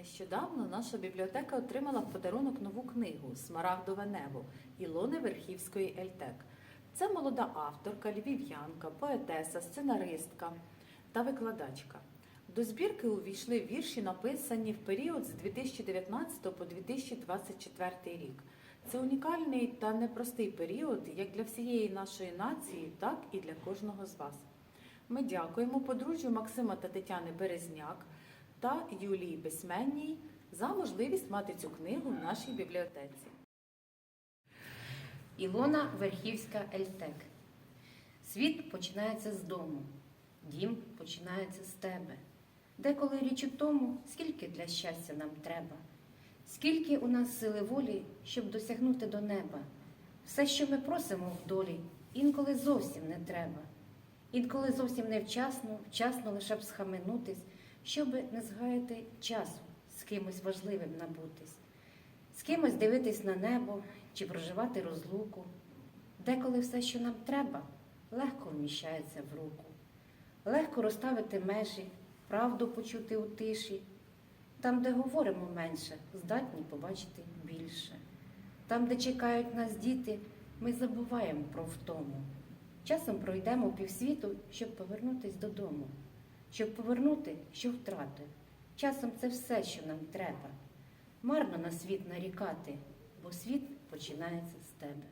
Нещодавно наша бібліотека отримала в подарунок нову книгу Смарагдове небо Ілони Верхівської Ельтек. Це молода авторка, львів'янка, поетеса, сценаристка та викладачка. До збірки увійшли вірші, написані в період з 2019 по 2024 рік. Це унікальний та непростий період як для всієї нашої нації, так і для кожного з вас. Ми дякуємо подружжю Максима та Тетяни Березняк та Юлії Письменній за можливість мати цю книгу в нашій бібліотеці. Ілона Верхівська Ельтек. Світ починається з дому, дім починається з тебе. Деколи річ у тому, скільки для щастя нам треба, скільки у нас сили волі, щоб досягнути до неба. Все, що ми просимо в долі, інколи зовсім не треба. Інколи зовсім невчасно, вчасно лише б схаменутись, щоб не згаяти часу з кимось важливим набутись з кимось дивитись на небо чи проживати розлуку. Деколи все, що нам треба, легко вміщається в руку, легко розставити межі, правду почути у тиші. Там, де говоримо менше, здатні побачити більше. Там, де чекають нас діти, ми забуваємо про втому. Часом пройдемо півсвіту, щоб повернутись додому, щоб повернути, що втратив. Часом це все, що нам треба. Марно на світ нарікати, бо світ починається з тебе.